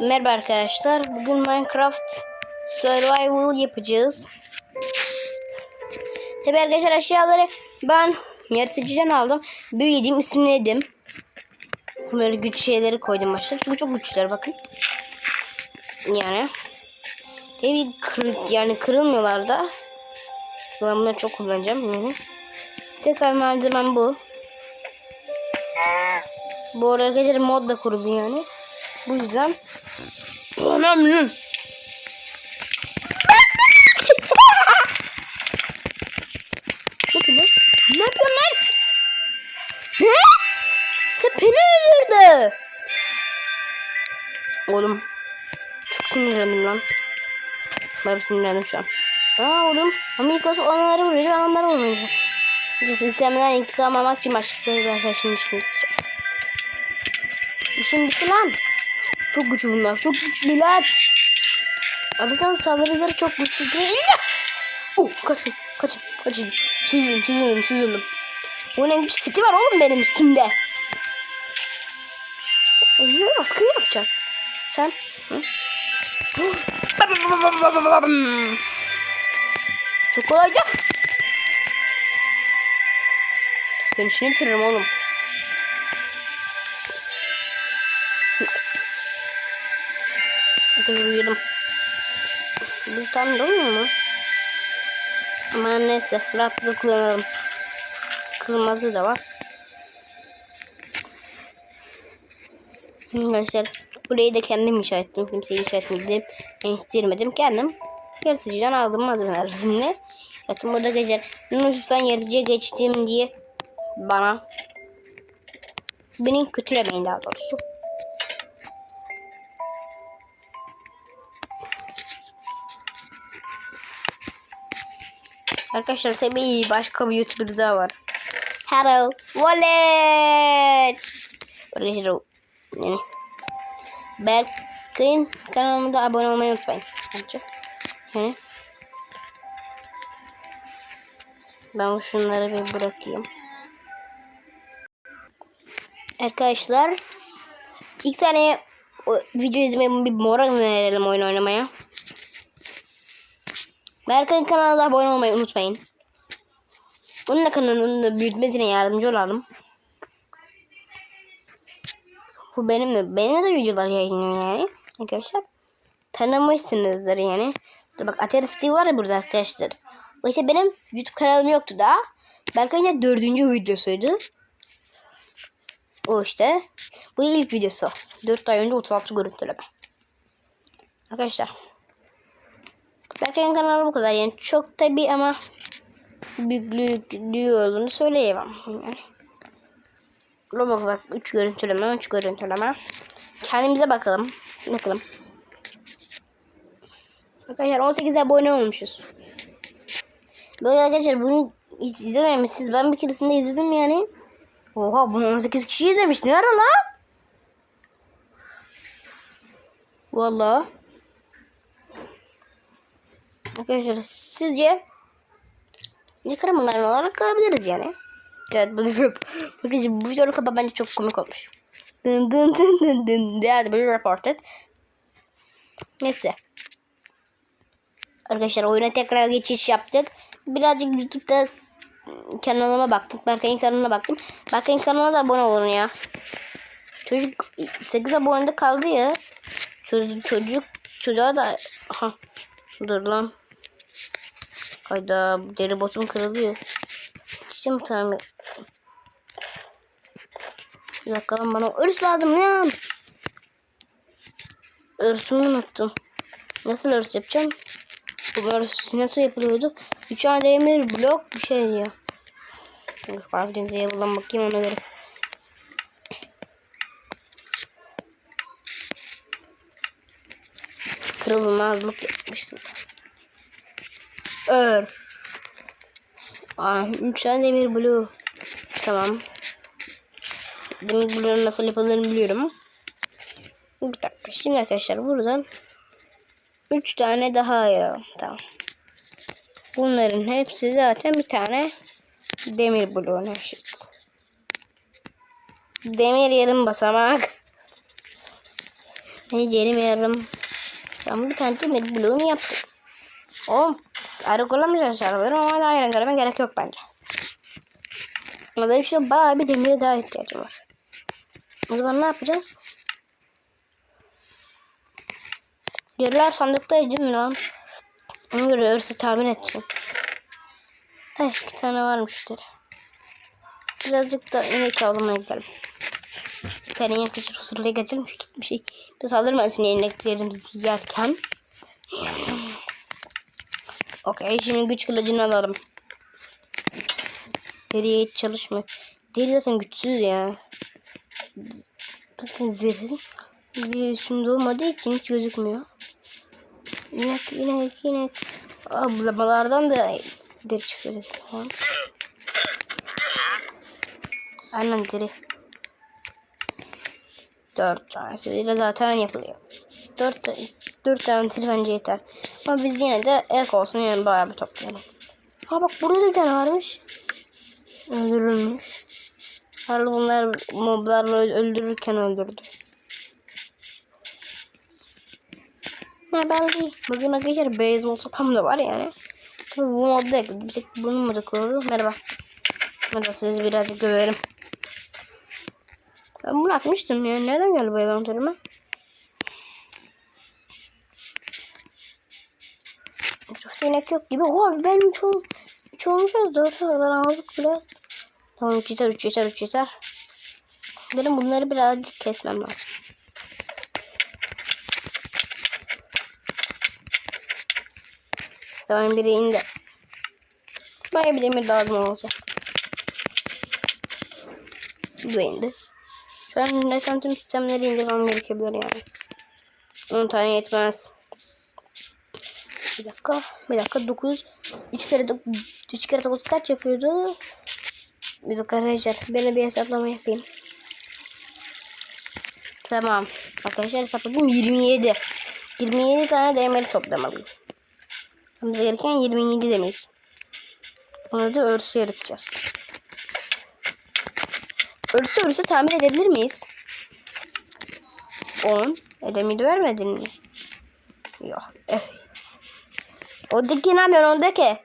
Merhaba arkadaşlar. Bugün Minecraft Survival yapacağız. Tabi arkadaşlar aşağıları ben yaratıcıdan aldım. Büyüdüm isimledim. Böyle güç şeyleri koydum aşağı. Çünkü çok güçler bakın. Yani. Tabi kır, yani kırılmıyorlar da. Ben bunları çok kullanacağım. Yani. Tekrar malzemem bu. Bu arada arkadaşlar mod da kuruldu yani. Bu yüzden Anam Ne bu? Ne yapıyorsun lan? Ne? Sen beni öldürdü. Oğlum. Çok sinirlendim lan. Bayağı bir sinirlendim şu an. Aa oğlum. Amerika'sı onları. Ben onları vurmayacağım. Sistemden intikam almak için başlıkları bir arkadaşım için. İşim bitti lan. Çok güçlü bunlar. Çok güçlüler. Adatan saldırı hızları çok güçlü değil de. Oh, kaçın. Kaçın. Kaçın. Süzüldüm. Süzüldüm. Süzüldüm. Bu ne güç seti var oğlum benim üstümde. Sen elime baskı yapacaksın. Sen. Çok kolaydı. Senin işini bitiririm oğlum. Hadi uyuyalım. Bir tane de olmuyor mu? Ama neyse rahatlıkla kullanalım. Kırmızı da var. Arkadaşlar burayı da kendim inşa ettim. Kimseye inşa etmedim. Eniştirmedim. Kendim yaratıcıdan aldım malzemelerini. Zaten burada geçer. Lütfen yaratıcıya geçtim diye bana beni kötülemeyin daha doğrusu. Arkadaşlar tabii başka bir YouTuber daha var. Hello Wallet. Arkadaşlar yani Berkay'ın kanalıma da abone olmayı unutmayın. Yani ben şunları bir bırakayım. Arkadaşlar ilk o video izlemeye bir moral verelim oyun oynamaya. Berkay'ın kanalına abone olmayı unutmayın. Onun da kanalının da büyütmesine yardımcı olalım. Bu benim de, benim de videolar yayınlıyor yani. Arkadaşlar. Tanımışsınızdır yani. Dur bak Atari Steve var ya burada arkadaşlar. O işte benim YouTube kanalım yoktu daha. Berkay'ın da dördüncü videosuydu. O işte. Bu ilk videosu. 4 ay önce 36 görüntüleme. Arkadaşlar. Berkay'ın kanalı bu kadar yani çok tabi ama büyüklüğü olduğunu söyleyemem. Yani. Roblox bak 3 görüntüleme 3 görüntüleme. Kendimize bakalım. Bakalım. Arkadaşlar 18 abone olmuşuz. Böyle arkadaşlar bunu hiç izlememişsiniz. Ben bir keresinde izledim yani. Oha bunu 18 kişi izlemiş. Ne ara la? Vallahi. Arkadaşlar sizce ne karamanlar olarak kırabiliriz yani. Evet bu Bakın bu videonun kapağı bence çok komik olmuş. Dın dın dın dın dın diye böyle reported. Neyse. Arkadaşlar oyuna tekrar geçiş yaptık. Birazcık YouTube'da kanalıma baktım. Berkay'ın kanalına baktım. Berkay'ın kanalına da abone olun ya. Çocuk 8 abonede kaldı ya. Çocuk, çocuk çocuğa da aha dur lan. Hayda deri botum kırılıyor. Şimdi tamir. Bir dakika lan bana örs lazım ya. Örsümü unuttum. Nasıl örs yapacağım? Bu örs nasıl yapılıyordu? 3 tane demir blok bir şey diyor. Crafting table'dan bakayım ona göre. Kırılmazlık yapmıştım. Ör. Aa, 3 tane demir blue. Tamam. Demir blue'nun nasıl yapıldığını biliyorum. Bir dakika. Şimdi arkadaşlar buradan 3 tane daha ayıralım. Tamam. Bunların hepsi zaten bir tane demir bloğuna eşit. Demir yarım basamak. Beni yerim yarım. Ben bir tane demir bloğunu yaptım. Oğlum. Ayrı kullanmayacağız çarpıyorum ama da ayran göreme gerek yok bence. Ama benim şu bayağı bir demire daha ihtiyacım var. O zaman ne yapacağız? Yerler sandıktaydı değil mi lan? Ona göre hırsı tahmin edeceğim. Ay iki tane varmıştır. Birazcık da inek avlamaya gidelim. Senin yaklaşık husurluğa geçelim. Bir şey. Bir saldırmasın ineklerimizi yerken. Okey şimdi güç kılıcını alalım. Deriye hiç çalışmıyor. Deri zaten güçsüz ya. Bakın zırhı bir üstünde olmadığı için hiç gözükmüyor. İnek inek inek. Ablamalardan da deri çıkıyor. Tamam. Aynen deri. Dört tanesiyle zaten yapılıyor. Dört, dört tane deri bence yeter. Ama biz yine de ek olsun yani bayağı bir toplayalım. Ha bak burada da bir tane varmış. Öldürülmüş. Herhalde bunlar moblarla öldürürken öldürdü. Ne belli. Bugün arkadaşlar beyzbol sopam da var yani. Tabii bu modda ekledim. Bir tek bunun moda kurulu. Merhaba. Merhaba sizi birazcık göverim. Ben bunu atmıştım ya. Nereden geldi bu envanterime? İnek yok gibi. Oha benim çoğum, çoğumuşuz. Dört oradan aldık biraz. Tamam 3 yeter 3 yeter 3 yeter. Benim bunları birazcık kesmem lazım. Tamam biri indi. Bana bir demir lazım olacak. Bu indi. Şu an resmen tüm sistemleri indirmem gerekebilir yani. 10 tane yetmez. Bir dakika. Bir dakika 9. 3 kere 9, 3 kere 9 kaç yapıyordu? Bir dakika arkadaşlar. Ben bir hesaplama yapayım. Tamam. Arkadaşlar hesapladım 27. 27 tane demiri toplamalıyım. Bize gereken 27 demir. Onu da örsü yaratacağız. Örsü örsü tamir edebilir miyiz? 10. Edemir vermedin mi? Yok. Oradaki ne yapıyorsun oradaki?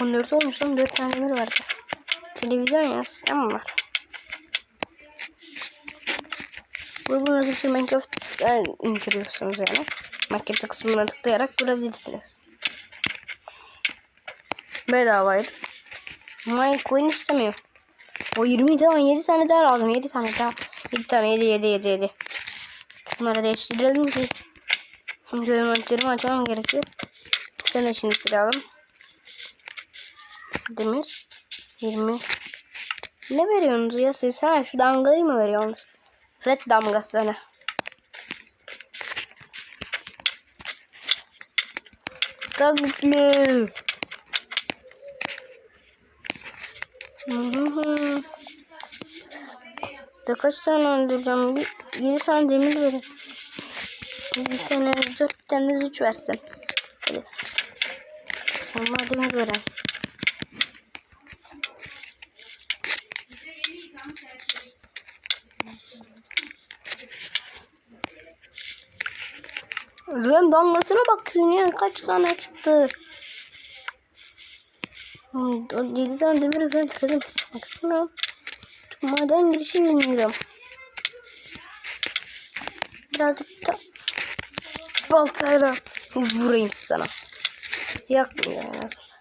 On dört olmuş lan dört tane demir vardı. Televizyon ya sistem var? Bu bunu bir Minecraft'ta indiriyorsunuz yani. Market kısmına tıklayarak kurabilirsiniz. Bedavaydı. Ama coin istemiyor. O 20 tane 7 tane daha lazım. 7 tane daha. 7 tane 7 7 7 7. Şunları değiştirelim ki. Görüntülerimi açmam gerekiyor. Sen de şimdi sıralım. Demir. 20. Ne veriyorsunuz ya siz? Ha şu damgayı mı veriyorsunuz? Red damgası ne? Tabii. Da kaç tane öldüreceğim? Bir, 7 tane demir verin. Bir tane, dört tane de üç versin. Hadi. Bana demir veren. Rem damgasına baksın ya kaç tane çıktı. 7 tane demir ben tıkladım. Baksana. Maden girişi bilmiyorum. Birazcık da baltayla vurayım sana. Yakmıyor en azından.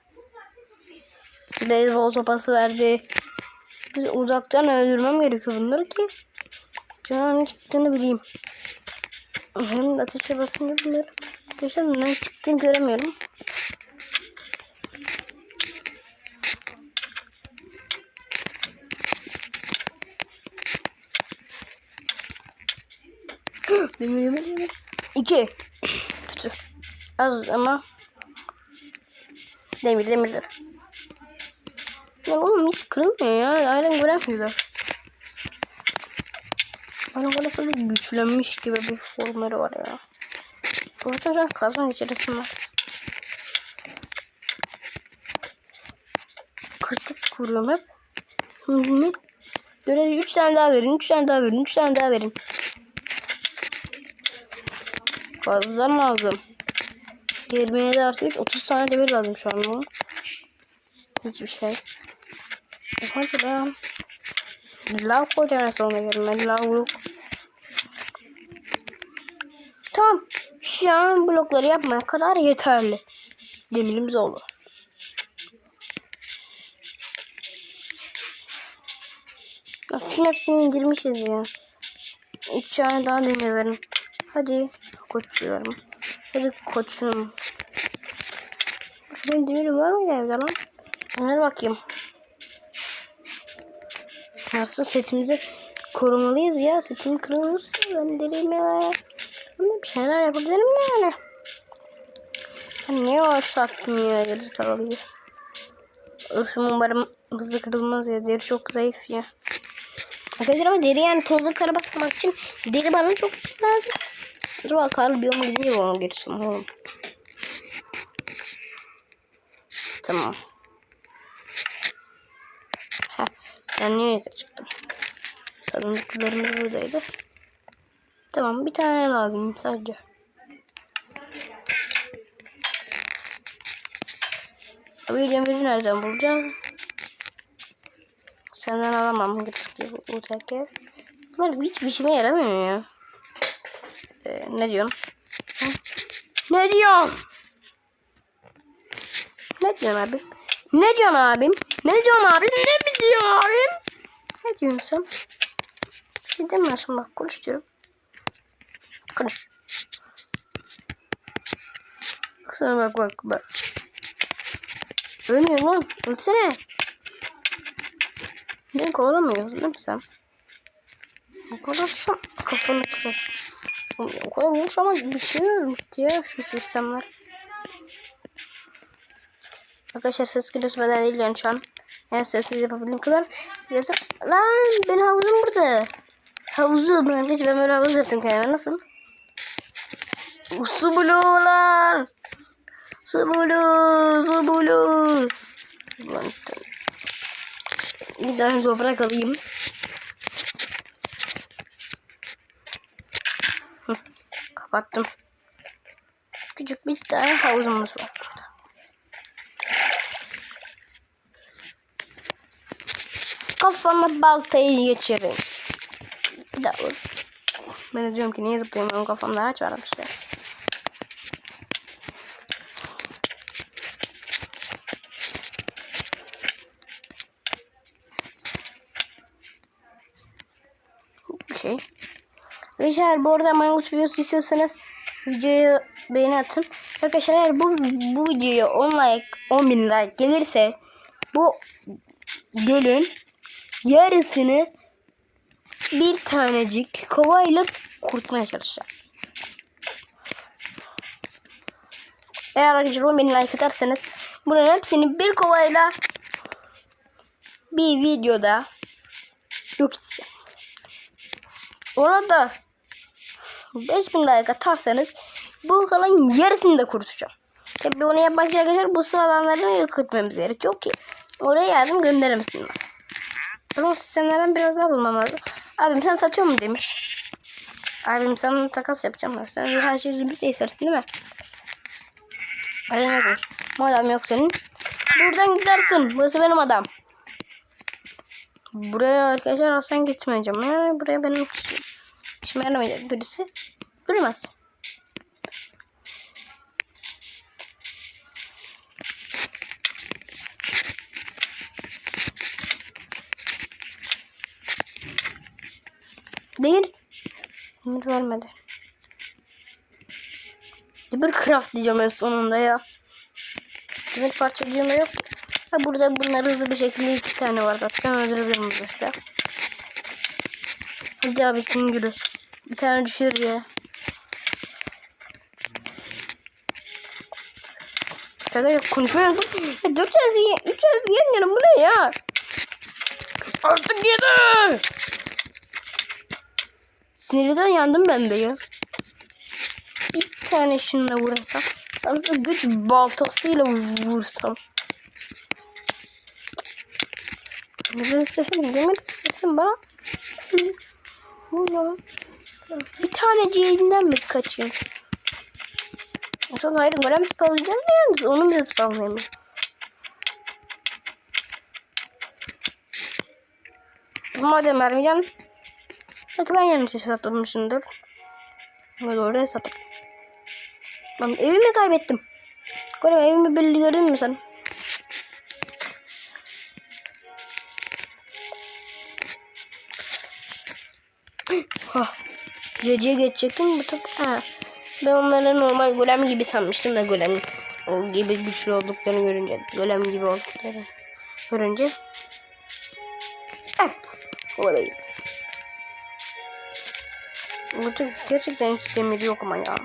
Beyzbol sopası verdi. Biz uzaktan öldürmem gerekiyor bunları ki canım çıktığını bileyim. Hem de ateşe basınca bunları ne çıktığını göremiyorum. 2. Tutu. Az ama. Demir demirdir. Ya oğlum hiç kırılmıyor ya. Aynen göremiyorlar. Bana böyle böyle güçlenmiş gibi bir formları var ya. Bu zaten kazma içerisinde var. Kırtık kuruyorum hep. Hı hı. 3 tane daha verin, 3 tane daha verin, 3 tane daha verin. Fazla lazım. 27 artı 3, 30 tane demir lazım şu an bunun. Hiçbir şey. Hadi lan. Lav koyacağım sonra. Ben lavluk. Tamam. Şu an blokları yapmaya kadar yeterli. Demirimiz oldu. Bütün hepsini indirmişiz ya. Üç tane daha demir verin. Hadi koçuyorum. Hadi koçum. Benim demirim var mı evde lan? Onlara bakayım. Nasıl setimizi korumalıyız ya. Setim kırılırsa ben derim ya. Ama bir şeyler yapabilirim de yani. Ben niye o sattım ya yarısı kalıyor. Irfım umarım hızlı kırılmaz ya. Deri çok zayıf ya. Arkadaşlar ama deri yani tozlu kara bakmak için deri bana çok lazım. Acaba karlı biyomu gidince onu geçsem oğlum. Tamam. Ha, ben niye yukarı çıktım? Buradaydı. Tamam bir tane lazım sadece. Abi demiri nereden bulacağım? Senden alamam. Bunlar hiç biçime yaramıyor ya. Ee, ne diyorsun? Hı? Ne diyorsun? Ne diyorsun abi? Ne diyorsun abim? Ne diyorsun abim? Ne diyorsun abim? Ne diyorsun sen? Bir şey demiyorsun bak konuş diyorum. Konuş. Baksana bak bak bak. Ölmüyor lan. Ölsene. Beni kovalamıyorsun değil mi sen? Kadar kafanı kırar. O kadar olmuş ama bir şey ölmüştü ya şu sistemler. Arkadaşlar ses kilosu beden değil yani şu an. Yani sessiz yapabildiğim kadar yaptım. Lan benim havuzum burada. Havuzu ben arkadaşlar ben böyle havuz yaptım kendime nasıl? Su bulular. Su bulu, su bulu. Bir tane toprak alayım. Kapattım. Küçük bir tane havuzumuz var burada. Kafama baltayı geçirin. Bir daha vur. Ben de diyorum ki niye zıplayamıyorum kafamda ağaç var işte. Bir şey. Arkadaşlar bu arada Minecraft videosu istiyorsanız videoyu beğeni atın. Arkadaşlar eğer bu, bu videoya 10 like 10 bin like gelirse bu gölün yarısını bir tanecik kovayla kurtmaya çalışacağım. Eğer arkadaşlar 10 bin like atarsanız bunun hepsini bir kovayla bir videoda yok edeceğim. Ona 5000 like atarsanız bu kalan yarısını da kurutacağım. Tabi bunu yapmak için arkadaşlar bu su alanlarını yok etmemiz gerekiyor ki oraya yardım gönderemesinler. Ama sistemlerden biraz daha bulmam lazım. Abim sen satıyor mu demir? Abim sana takas yapacağım. Sen her şeyi zümrütle istersin değil mi? Adem yokmuş. Madem yok senin. Buradan gidersin. Burası benim adam. Buraya arkadaşlar aslan gitmeyeceğim. Buraya benim işime yaramayacak birisi. Duramaz. Demir. Demir vermedi. Demir craft diyeceğim en sonunda ya. Demir parça diyeceğim yok. Ha burada bunlar hızlı bir şekilde iki tane var zaten öldürebilirim işte. Hadi abi kim gülü. Bir tane düşür ya. Arkadaşlar konuşmayı unuttum. Ya dört tanesi, üç tanesi yan yana bu ne ya? Artık yeter. Sinirden yandım ben de ya. Bir tane şununla vursam. Sonra da güç baltasıyla vursam. Demir sesin, demir sesin bana. Ulan. Bir tane elinden mi kaçıyorsun? Sonra hayır golem spamlayacağım da yalnız onu bile spamlayayım. Madem vermeyeceğim. Belki ben yanlış hesaplamışımdır. Ama doğru hesap. Ben evimi kaybettim. Golem evimi belli gördün mü sen? Ceciye geçecektim bu top. Ha. Ben onları normal golem gibi sanmıştım da golem gibi güçlü olduklarını görünce golem gibi olduklarını görünce hep olayım. Burada gerçekten hiç demir yok ama ya.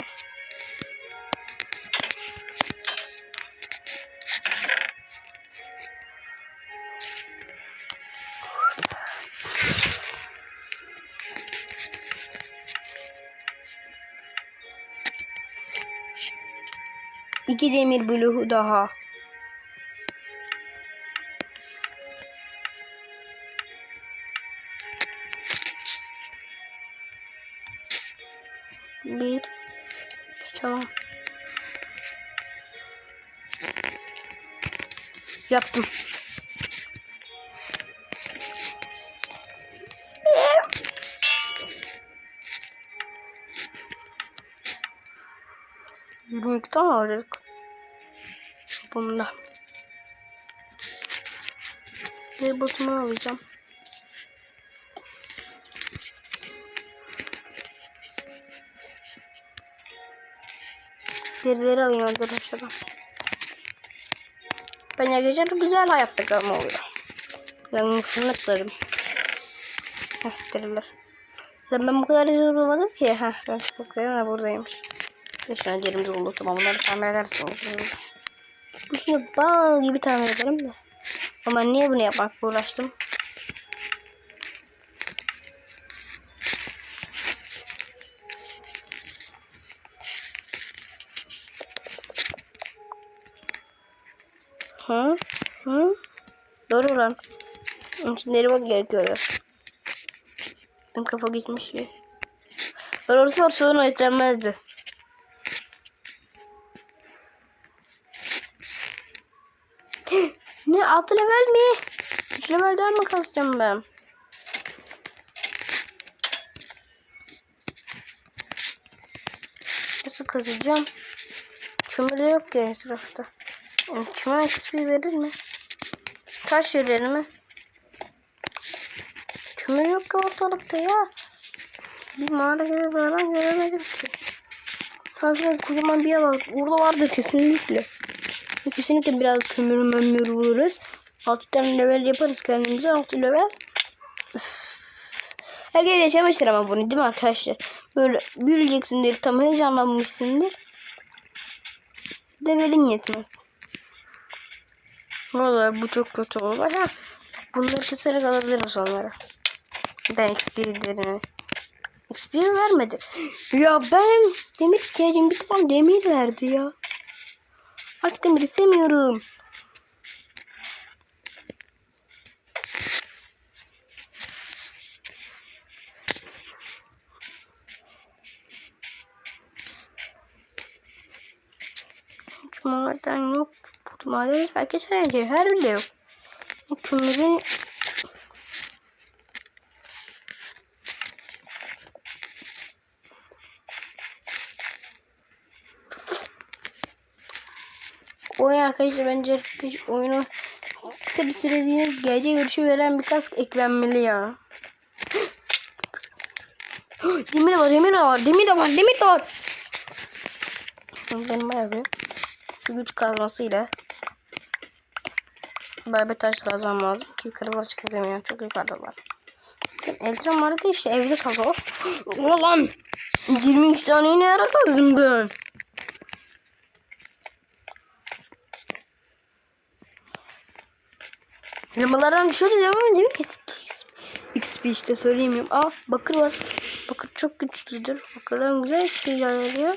Demir bloğu daha. Bir. Tamam. Yaptım. Yirmi iki tane. Bunda. Bir botumu alacağım. Derileri alayım arkadaşlar. Ben arkadaşlar güzel hayatta oluyor. Şunu tıkladım. Heh deriler. Ben, ben bu kadar güzel olmadım ki. Heh ben da buradaymış. Şuna yerimizi bulduk tamam bunları tamir edersin. Bunu bal gibi tamir ederim de. Ama niye bunu yapmakla uğraştım? Hı? Hı? Doğru lan. Şimdi bak gerekiyor. Benim kafa gitmiş bir. Orası var sorun eklenmezdi. Ne altı level mi? Üç levelden mi kasacağım ben? Nasıl kazacağım? Kömür yok ki etrafta. Çimen kısmı verir mi? Taş verir mi? Kömür yok ki ortalıkta ya. Bir mağara gibi bir alan göremedim ki. Sadece kocaman bir yer var. Orada vardır kesinlikle. Kesinlikle biraz kömür mömür buluruz. 6 tane level yaparız kendimize. 6 level. Üf. Herkes yaşamıştır ama bunu değil mi arkadaşlar? Böyle büyüyeceksindir. Tam heyecanlanmışsındır. Levelin yetmez. Vallahi bu çok kötü olur. Ha, bunları keserek alabiliriz sonra. Ben XP'lerini. XP vermedi. Ya ben demir ihtiyacım bir tamam demir verdi ya. Demir istemiyorum. Hiç maden yok. Bu maden belki her her bile yok. Kömürün oyun arkadaşlar bence oyunu kısa bir süreliğine gece görüşü veren bir kask eklenmeli ya. demir de var, demir de var, demir de var, demir de var. Benim bayağı bir şu güç kazmasıyla bayağı bir taş lazım lazım ki yukarılara çıkamıyorum. Çok yukarıdalar. Eltram vardı işte evde kaldı. Ulan 23 tane yine yara kazdım ben. Elmalardan düşüyordu mi? Değil mi? XP işte söyleyemiyorum. Aa bakır var. Bakır çok güçlüdür. Bakırdan güzel şey veriyor.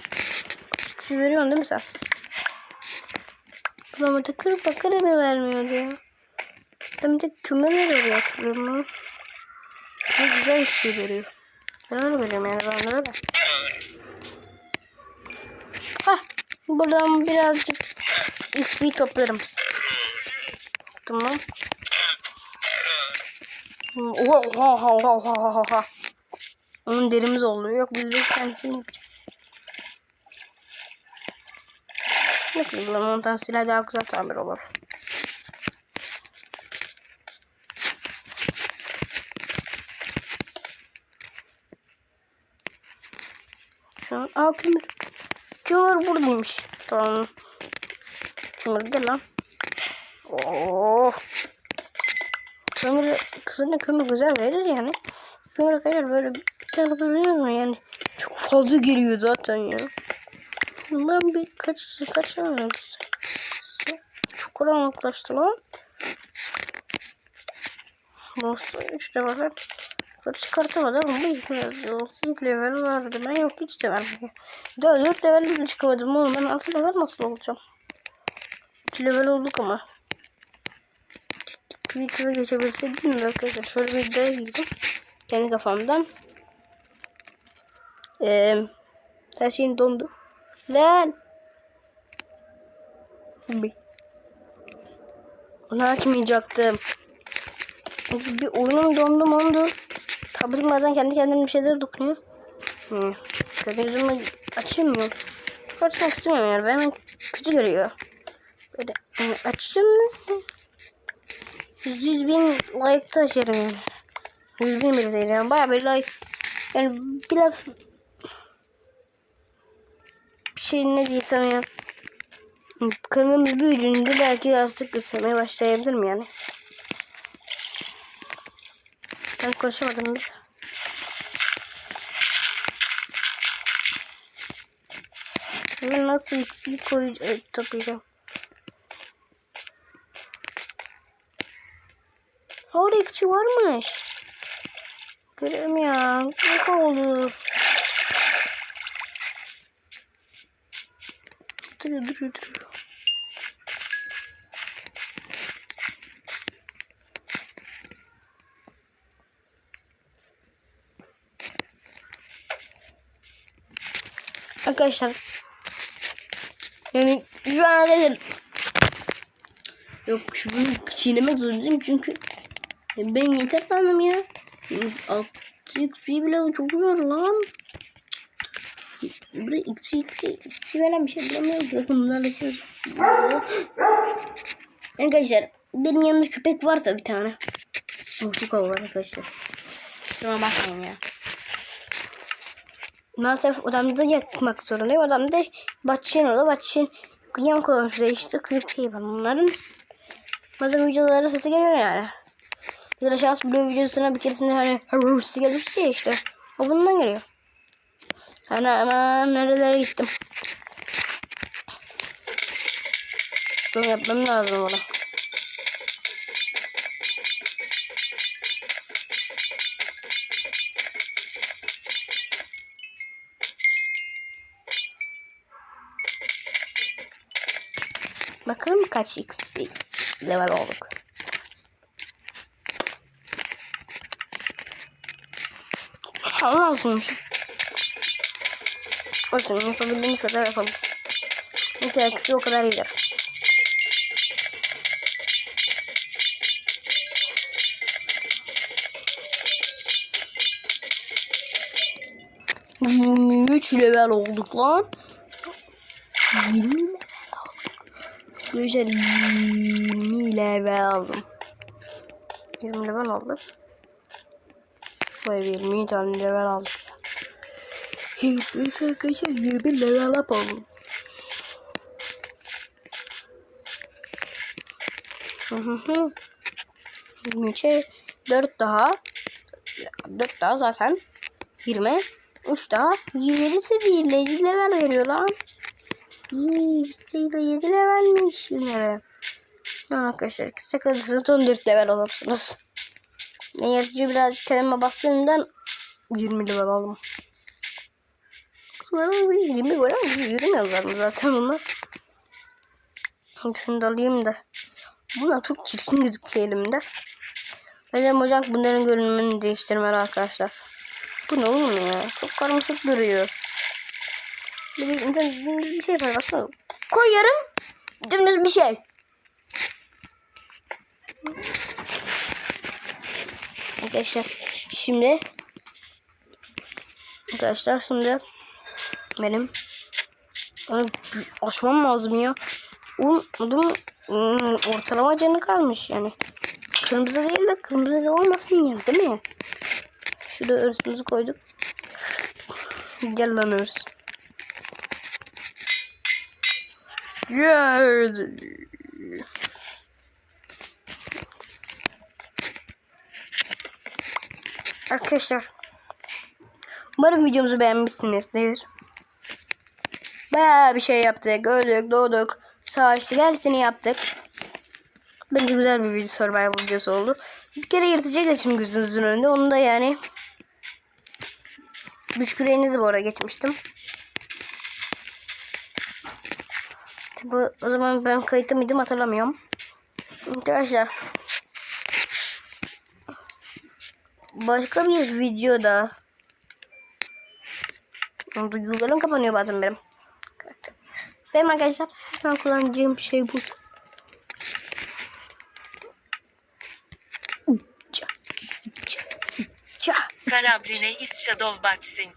Güçlü veriyorsun değil mi sen? Ama bakır bakır da mı vermiyor? Ben bir de küme veriyor hatırlıyorum onu. Çok güzel şey veriyor. Ben öyle veriyorum yani ben öyle. Hah. Buradan birazcık XP toplarım. Tamam. Oha oha oha oha oha. Onun derimiz oluyor. Yok biz beş tanesini yapacağız. Yok biz montan silah daha güzel tamir olur. Şu an aa kömür. Kömür buradaymış. Tamam. Kömür gel lan. Oo. Kömür, kızına kömür güzel verir yani. Kömür arkadaşlar böyle bir tane biliyor mu yani? Çok fazla geliyor zaten ya. Ben bir kaç kaç Çok karanlıklaştı lan. Nasıl işte bakın. Yukarı çıkartamadım ama biraz yolsuz level vardı. Ben yok hiç de vermedi. 4, 4 level bile çıkamadım oğlum. Ben 6 level nasıl olacağım? 2 level olduk ama. Değil mi arkadaşlar? Şöyle bir iddiaya girdim. Kendi kafamdan. Ee, her şeyim dondu. Lan! Onu açmayacaktım. Bir oyunum dondu mondu. Tabletim bazen kendi kendine bir şeyler dokunuyor. Hmm. Gözümü açayım Çok açmak istemiyorum yani. Ben kötü görüyor. Böyle yani açayım mı? 100 bin like taşırım yani. 100 bin bile değil yani. Baya bir like. Yani biraz bir şey ne diysem ya. Kanalımız büyüdüğünde belki artık göstermeye başlayabilirim yani. Ben konuşamadım bir. Ben nasıl XP koyacağım, toplayacağım. Orada varmış. Görüyorum ya. Ne oldu? Duruyor duruyor duruyor. Arkadaşlar yani şu an arkadaşlar yok şu bunu çiğnemek zorundayım çünkü ben yeter sandım ya. 6 XP bile çok zor lan. Burada XP, veren bir şey bulamıyoruz. Bakın bunlarla şey Arkadaşlar benim yanımda köpek varsa bir tane. Oh, çok hava var arkadaşlar. Şuna bakmayın ya. Maalesef odamda yakmak zorundayım. Odamda Batçin orada. Batçin yan koymuş işte klip var bunların. Bazen videolara sesi geliyor yani. Da şans blue videosuna bir keresinde hani sesi gelmişti ya işte. O bundan geliyor. Hani hemen nerelere gittim. Bunu yapmam lazım ona. Bakalım kaç XP level olduk. Allah olsun. Olsun yapabildiğimiz kadar yapalım. İki eksi o kadar iyidir. Üç level olduk lan. Yirmi level olduk. Güzel yirmi level aldım. Yirmi level aldım. Vay 20 tane level aldım. 20 arkadaşlar 20 level up oldum. Hı hı hı. 23'e 4 daha 4 daha zaten 20 3 daha 27 seviyeli 7 level veriyor lan. İyi seviyeli 7 levelmiş level. Arkadaşlar kısa kalırsanız 14 level olursunuz. Ne yaratıcı biraz kelime bastığımdan 20 level aldım. Sonra 20 var ama yürümüyorlar mı zaten bunlar. Şunu da alayım da. Bunlar çok çirkin gözüküyor elimde. Benim hocam bunların görünümünü değiştirmeli arkadaşlar. Bu ne oğlum ya? Çok karmaşık duruyor. Bir, bir, bir, şey var baksana. Koyuyorum. Dümdüz bir şey. Arkadaşlar şimdi Arkadaşlar şimdi benim onu açmam lazım ya. Adam ım, ortalama canı kalmış yani. Kırmızı değil de kırmızı da olmasın ya değil mi? Şurada örsümüzü koyduk. Gel lan örs. Gel. Arkadaşlar Umarım videomuzu beğenmişsinizdir. Bayağı bir şey yaptık. Öldük, doğduk, savaştık. Hepsini yaptık. Bence güzel bir video survival videosu oldu. Bir kere yırtıcı geçim gözünüzün önünde. Onu da yani güç küreğini de bu arada geçmiştim. Tabi o zaman ben kayıtta mıydım hatırlamıyorum. Arkadaşlar başka bir videoda Duygularım kapanıyor bazen benim. Benim arkadaşlar her zaman kullanacağım şey bu. Karabrine is Shadow Boxing.